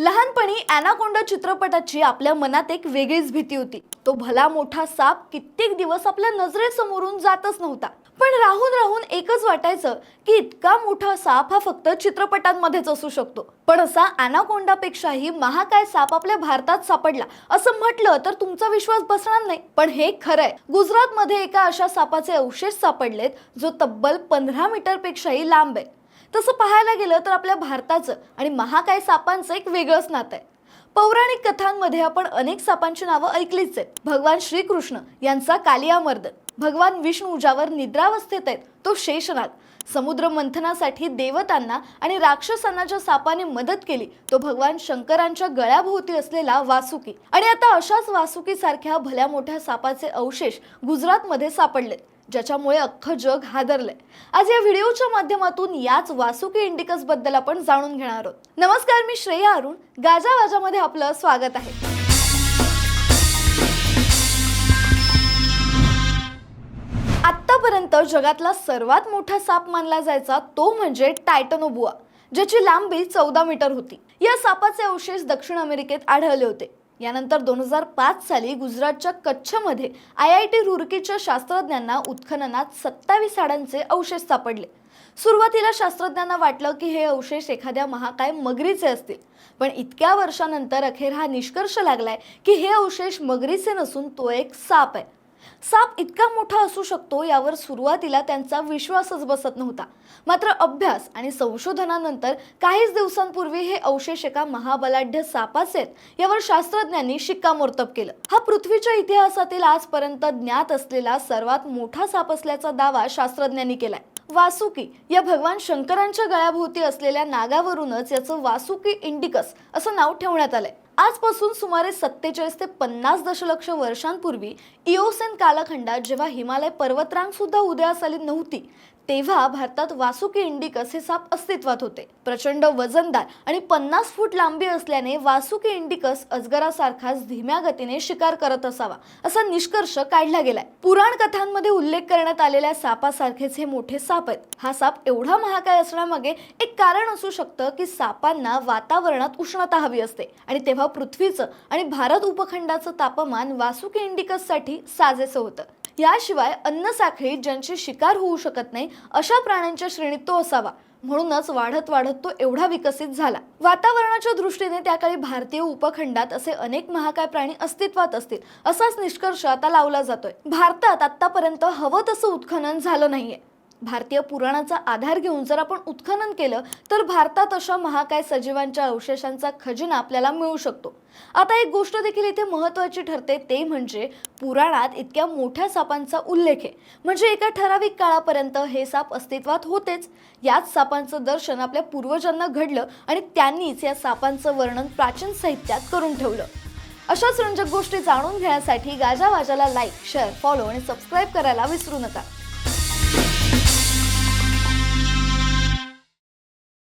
लहानपणी अॅनाकोंडा चित्रपटाची आपल्या मनात एक वेगळीच भीती होती. तो भला मोठा साप कित्येक दिवस आपल्या नजरेसमोरून जातच नव्हता. पण राहून राहून एकच वाटायचं की इतका मोठा साप हा फक्त चित्रपटांमध्येच असू शकतो. पण असा अॅनाकोंडापेक्षाही महाकाय साप आपल्या भारतात सापडला. असं म्हटलं तर तुमचा विश्वास बसणार नाही. पण हे खरंय. गुजरातमध्ये एका अशा सापाचे अवशेष सापडलेत जो तब्बल पंधरा मीटरपेक्षाही लांब आहे. तसं पाहायला गेलं तर आपल्या भारताचं आणि महाकाय सापांचं एक वेगळंच नातं आहे. पौराणिक कथांमध्ये आपण अनेक सापांची नावं ऐकलीच आहेत. भगवान श्रीकृष्ण यांचा कालियामर्दन भगवान विष्णू ज्यावर निद्रावस्थेत आहेत तो शेषनाग. समुद्र मंथनासाठी देवतांना आणि राक्षसांना ज्या सापाने मदत केली तो भगवान शंकरांच्या गळ्याभोवती असलेला वासुकी. आणि आता अशाच वासुकी सारख्या भल्या मोठ्या सापाचे अवशेष गुजरातमध्ये सापडलेत. ज्याच्यामुळे अख्खं जग हादरलंय. आज या व्हिडिओच्या माध्यमातून याच वासुकी इंडिकसबद्दल आपण जाणून घेणार आहोत. नमस्कार मी श्रेया अरुण. गाजा वाजामध्ये आपलं स्वागत आहे. आतापर्यंत जगातला सर्वात मोठा साप मानला जायचा तो म्हणजे टायटनोबुआ ज्याची लांबी चौदा मीटर होती. या सापाचे अवशेष दक्षिण अमेरिकेत आढळले होते. यानंतर दोन हजार पाच साली गुजरातच्या कच्छमध्ये आय आय टी रुरकीच्या शास्त्रज्ञांना उत्खननात सत्तावीस हाडांचे अवशेष सापडले. सुरुवातीला शास्त्रज्ञांना वाटलं की हे अवशेष एखाद्या महाकाय मगरीचे असतील. पण इतक्या वर्षानंतर अखेर हा निष्कर्ष लागलाय की हे अवशेष मगरीचे नसून तो एक साप आहे. साप इतका मोठा असू शकतो यावर सुरुवातीला त्यांचा विश्वासच बसत नव्हता. मात्र अभ्यास आणि संशोधनानंतर काहीच दिवसांपूर्वी हे अवशेष एका महाबलाढ्य सापाचे आहेत यावर शास्त्रज्ञांनी शिक्कामोर्तब केलं. हा पृथ्वीच्या इतिहासातील आजपर्यंत ज्ञात असलेला सर्वात मोठा साप असल्याचा दावा शास्त्रज्ञांनी केलाय. वासुकी या भगवान शंकरांच्या गळ्याभोवती असलेल्या नागावरूनच याचं वासुकी इंडिकस असं नाव ठेवण्यात आलंय. आजपासून सुमारे सत्तेचाळीस ते पन्नास दशलक्ष वर्षांपूर्वी इओसेन कालखंडात जेव्हा हिमालय पर्वतरांग सुद्धा उदयास आली नव्हती तेव्हा भारतात वासुकी इंडिकस हे साप अस्तित्वात होते. प्रचंड वजनदार आणि पन्नास फूट लांबी असल्याने वासुकी इंडिकस अजगरासारखाच धीम्या गतीने शिकार करत असावा असा निष्कर्ष काढला गेलाय. पुराण कथांमध्ये उल्लेख करण्यात आलेल्या सापासारखेच हे मोठे साप आहेत. हा साप एवढा महाकाय असण्यामागे एक कारण असू शकतं की सापांना वातावरणात उष्णता हवी असते आणि तेव्हा पृथ्वीचं आणि भारत उपखंडाचं तापमान वासुकी इंडिकससाठी साजेसं होतं. याशिवाय अन्न साखळीत ज्यांची शिकार होऊ शकत नाही अशा प्राण्यांच्या श्रेणीत तो असावा. म्हणूनच वाढत वाढत तो एवढा विकसित झाला. वातावरणाच्या दृष्टीने त्या काळी भारतीय उपखंडात असे अनेक महाकाय प्राणी अस्तित्वात असतील असाच निष्कर्ष आता लावला जातोय. भारतात आतापर्यंत हवं तसं उत्खनन झालं नाहीये. भारतीय पुराणाचा आधार घेऊन जर आपण उत्खनन केलं तर भारतात अशा महाकाय सजीवांच्या अवशेषांचा खजिना आपल्याला मिळू शकतो. आता एक गोष्ट देखील इथे महत्वाची ठरते ते म्हणजे पुराणात इतक्या मोठ्या सापांचा उल्लेख आहे. म्हणजे एका ठराविक काळापर्यंत हे साप अस्तित्वात होतेच. याच सापांचं दर्शन आपल्या पूर्वजांना घडलं आणि त्यांनीच या सापांचं वर्णन प्राचीन साहित्यात करून ठेवलं. अशाच रंजक गोष्टी जाणून घेण्यासाठी गाजावाजाला लाईक शेअर फॉलो आणि सबस्क्राईब करायला विसरू नका.